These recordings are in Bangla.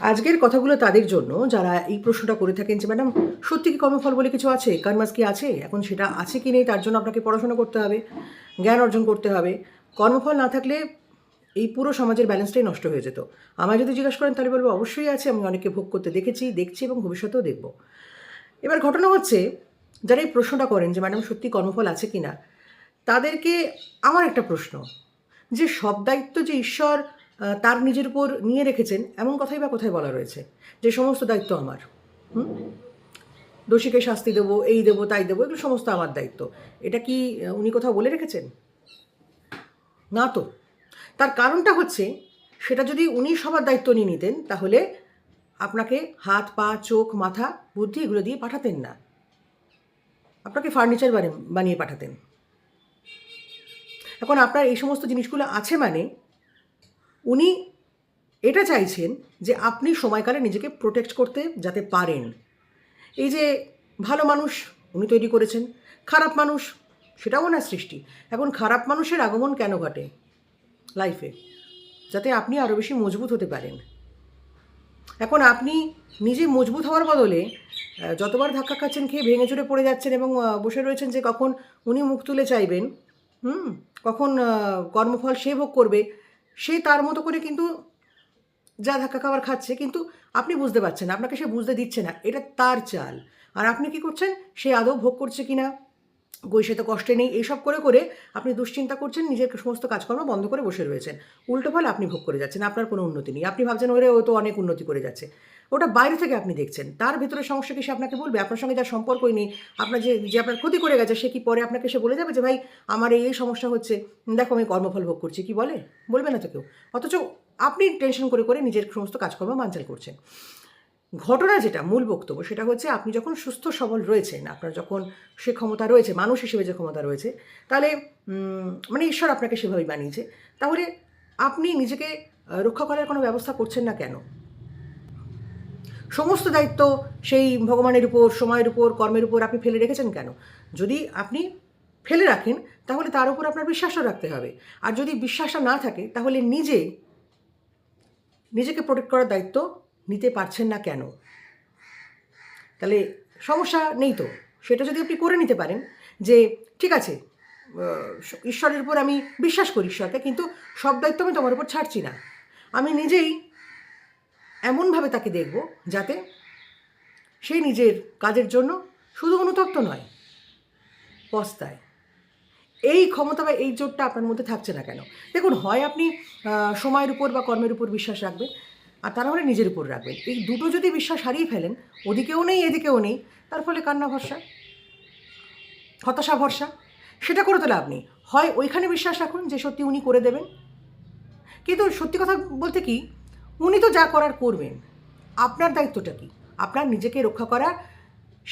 আজকের কথাগুলো তাদের জন্য, যারা এই প্রশ্নটা করে থাকেন যে, ম্যাডাম, সত্যি কি কর্মফল বলে কিছু আছে? কর্মাস কি আছে? এখন সেটা আছে কি নেই? তার জন্য আপনাকে পড়াশোনা করতে হবে, জ্ঞান অর্জন করতে হবে। কর্মফল না থাকলে এই পুরো সমাজের ব্যালেন্সটাই নষ্ট হয়ে যেত। আমায় যদি জিজ্ঞাসা করেন, তাহলে বলব, অবশ্যই আছে, আমি অনেকে ভোগ করতে দেখেছি, দেখছি এবং ভবিষ্যতেও দেখব। এবার ঘটনা হচ্ছে, যারা এই প্রশ্নটা করেন যে, ম্যাডাম, সত্যি কর্মফল আছে কি না? তাদেরকে আমার একটা প্রশ্ন, যে সব দায়িত্ব যে ঈশ্বর তার নিজের উপর নিয়ে রেখেছেন এমন কথাই বা কোথায় বলা রয়েছে? যে সমস্ত দায়িত্ব আমার। হুম? দোষীকে শাস্তি দেবো, এই দেবো, তাই দেবো, এগুলো সমস্ত আমার দায়িত্ব। এটা কি উনি কোথাও বলে রেখেছেন? না তো। তার কারণটা হচ্ছে, সেটা যদি উনি সবার দায়িত্ব নিয়ে নিতেন, তাহলে আপনাকে হাত, পা, চোখ, মাথা, বুদ্ধি এগুলো দিয়ে পাঠাতেন না। আপনাকে ফার্নিচার বানিয়ে পাঠাতেন। এখন আপনার এই সমস্ত জিনিসগুলো আছে মানে উনি এটা চাইছেন যে আপনি সময়কালে নিজেকে প্রোটেক্ট করতে যাতে পারেন। এই যে ভালো মানুষ উনি তৈরি করেছেন, খারাপ মানুষ সেটাও ওনার সৃষ্টি। এখন খারাপ মানুষের আগমন কেন ঘটে লাইফে যাতে আপনি আরও বেশি মজবুত হতে পারেন। এখন আপনি নিজে মজবুত হওয়ার বদলে যতবার ধাক্কা খাচ্ছেন, খেয়ে ভেঙে চুরে পড়ে যাচ্ছেন এবং বসে রয়েছেন যে কখন উনি মুখ তুলে চাইবেন, হুম? কখন কর্মফল সে ভোগ করবে সে তার মতো করে কিন্তু যা ধাক্কা খাবার খাচ্ছে, কিন্তু আপনি বুঝতে পারছেন আপনাকে সে বুঝতে দিচ্ছে না, এটা তার চাল। আর আপনি কি করছেন? সে আদৌ ভোগ করছে কি না তো কষ্টে নেই, এইসব করে করে আপনি দুশ্চিন্তা করছেন, নিজের সমস্ত কাজকর্ম বন্ধ করে বসে রয়েছেন। উল্টো ফল আপনি ভোগ করে যাচ্ছেন, আপনার কোনো উন্নতি নেই। আপনি ভাবছেন, ওরে, ও তো অনেক উন্নতি করে যাচ্ছে। ওটা বাইরে থেকে আপনি দেখছেন। তার ভেতরে সমস্যা কি সে আপনাকে বলবে? আপনার সঙ্গে যার সম্পর্কই নেই, আপনার যে যে আপনার ক্ষতি করে গেছে, সে কি পরে আপনাকে সে বলে যাবে যে, ভাই, আমার এই সমস্যা হচ্ছে। দেখো, আমি কর্মফল ভোগ করছি। কি বলে? বলবে না তো কেউ। অথচ আপনি টেনশন করে করে নিজের সমস্ত কাজকর্ম বানচাল করছেন। ঘটনা যেটা, মূল বক্তব্য, সেটা হচ্ছে আপনি যখন সুস্থ, সবল রয়েছেন, আপনার যখন সে ক্ষমতা রয়েছে, মানুষ হিসেবে যে ক্ষমতা রয়েছে, তাহলে মানে ঈশ্বর আপনাকে সেভাবেই বানিয়েছে। তাহলে আপনি নিজেকে রক্ষা করার কোনো ব্যবস্থা করছেন না কেন? সমস্ত দায়িত্ব সেই ভগবানের উপর, সময়ের উপর, কর্মের উপর আপনি ফেলে রেখেছেন কেন? যদি আপনি ফেলে রাখেন, তাহলে তার উপর আপনার বিশ্বাসও রাখতে হবে। আর যদি বিশ্বাসটা না থাকে, তাহলে নিজে, নিজেকে প্রোটেক্ট করার দায়িত্ব নিতে পারছেন না কেন? তাহলে সমস্যা নেই তো? সেটা যদি আপনি করে নিতে পারেন যে, ঠিক আছে ঈশ্বরের উপর আমি বিশ্বাস করি ঈশ্বরকে, কিন্তু সব দায়িত্ব আমি তোমার উপর ছাড়ছি না। আমি নিজেই এমনভাবে তাকে দেখব যাতে সেই নিজের কাজের জন্য শুধু অনুতপ্ত নয়, পস্তায়। এই ক্ষমতা বা এই জোরটা আপনার মধ্যে থাকছে না কেন? দেখুন, হয় আপনি সময়ের উপর বা কর্মের উপর বিশ্বাস রাখবেন আর তা নাহলে নিজের উপর রাখবেন। এই দুটো যদি বিশ্বাস হারিয়ে ফেলেন, ওদিকেও নেই, এদিকেও নেই, তার ফলে কান্না, ভরসা, হতাশা, ভরসা, সেটা করে তো লাভ নেই। হয় ওইখানে বিশ্বাস রাখুন যে সত্যি উনি করে দেবেন। কিন্তু সত্যি কথা বলতে কি, উনি তো যা করার করবেন। আপনার দায়িত্বটা কি? আপনার নিজেকে রক্ষা করা,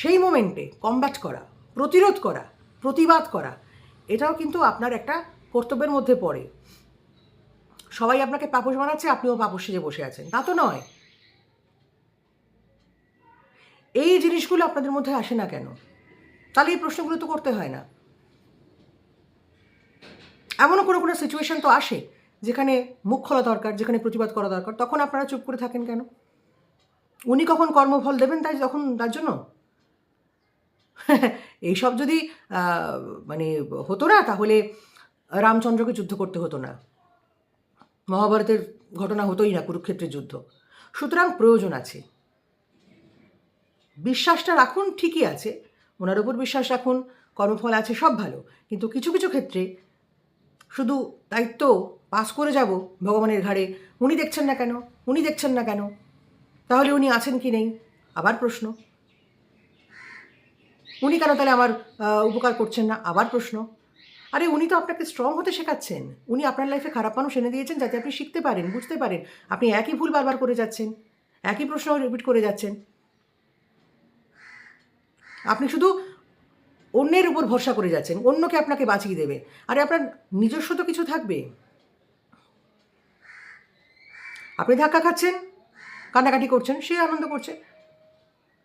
সেই মোমেন্টে কমব্যাট করা, প্রতিরোধ করা, প্রতিবাদ করা, এটাও কিন্তু আপনার একটা কর্তব্যের মধ্যে পড়ে। সবাই আপনাকে পাপস বানাচ্ছে, আপনিও পাপস সেজে বসে আছেন। তা তো নয়। এই জিনিসগুলো আপনাদের মধ্যে আসে না কেন? তাহলে এই প্রশ্নগুলো তো করতে হয় না। এমনও কোনো কোনো সিচুয়েশন তো আসে, যেখানে মুখ খোলা দরকার, যেখানে প্রতিবাদ করা দরকার। তখন আপনারা চুপ করে থাকেন কেন? উনি কখন কর্মফল দেবেন তাই যখন তার জন্য? এইসব যদি মানে হতো না, তাহলে রামচন্দ্রকে যুদ্ধ করতে হতো না। মহাভারতের ঘটনা হতোই না কুরুক্ষেত্রের যুদ্ধ। সুতরাং প্রয়োজন আছে। বিশ্বাসটা রাখুন, ঠিকই আছে। ওনার উপর বিশ্বাস রাখুন, কর্মফল আছে, সব ভালো। কিন্তু কিছু কিছু ক্ষেত্রে শুধু দায়িত্ব পাস করে যাব ভগবানের ঘাড়ে। উনি দেখছেন না কেন? উনি দেখছেন না কেন? তাহলে উনি আছেন কি নেই? আবার প্রশ্ন। উনি কেন তাহলে আমার উপকার করছেন না? আবার প্রশ্ন। আরে উনি তো আপনাকে স্ট্রং হতে শেখাচ্ছেন। উনি আপনার লাইফে খারাপ মানুষ এনে দিয়েছেন যাতে আপনি শিখতে পারেন, বুঝতে পারেন। আপনি একই ভুল বারবার করে যাচ্ছেন, একই প্রশ্ন রিপিট করে যাচ্ছেন। আপনি শুধু অন্যের উপর ভরসা করে যাচ্ছেন, অন্যকে আপনাকে বাঁচিয়ে দেবে। আরে আপনার নিজস্ব তো কিছু থাকবে। আপনি ধাক্কা খাচ্ছেন, কান্নাকাটি করছেন, সে আনন্দ করছে।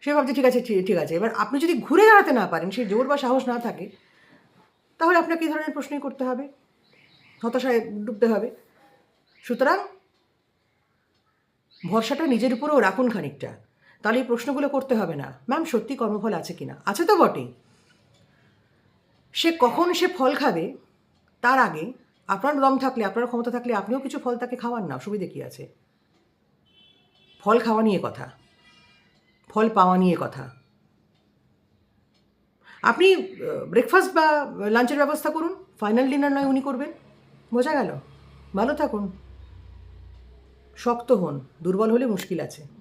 সে ভাবছে, ঠিক আছে, ঠিক- আছে। এবার আপনি যদি ঘুরে দাঁড়াতে না পারেন সেই জোর বা সাহস না থাকে তাহলে আপনাকে এই ধরনের প্রশ্নই করতে হবে। হতাশায় ডুবতে হবে। সুতরাং ভরসাটা নিজের উপরেও রাখুন খানিকটা। তাহলে এই প্রশ্নগুলো করতে হবে না। ম্যাম, সত্যি কর্মফল আছে কি না আছে তো বটেই। সে কখন সে ফল খাবে, তার আগে আপনার দম থাকলে, আপনার ক্ষমতা থাকলে আপনিও কিছু ফল তাকে খাওয়ান না, অসুবিধে কী আছে? ফল খাওয়া নিয়ে কথা। ফল পাওয়া নিয়ে কথা। আপনি ব্রেকফাস্ট বা লাঞ্চের ব্যবস্থা করুন। ফাইনাল ডিনার নয়, উনি করবেন। বোঝা গেল? ভালো থাকুন। শক্ত হন। দুর্বল হলে মুশকিল আছে।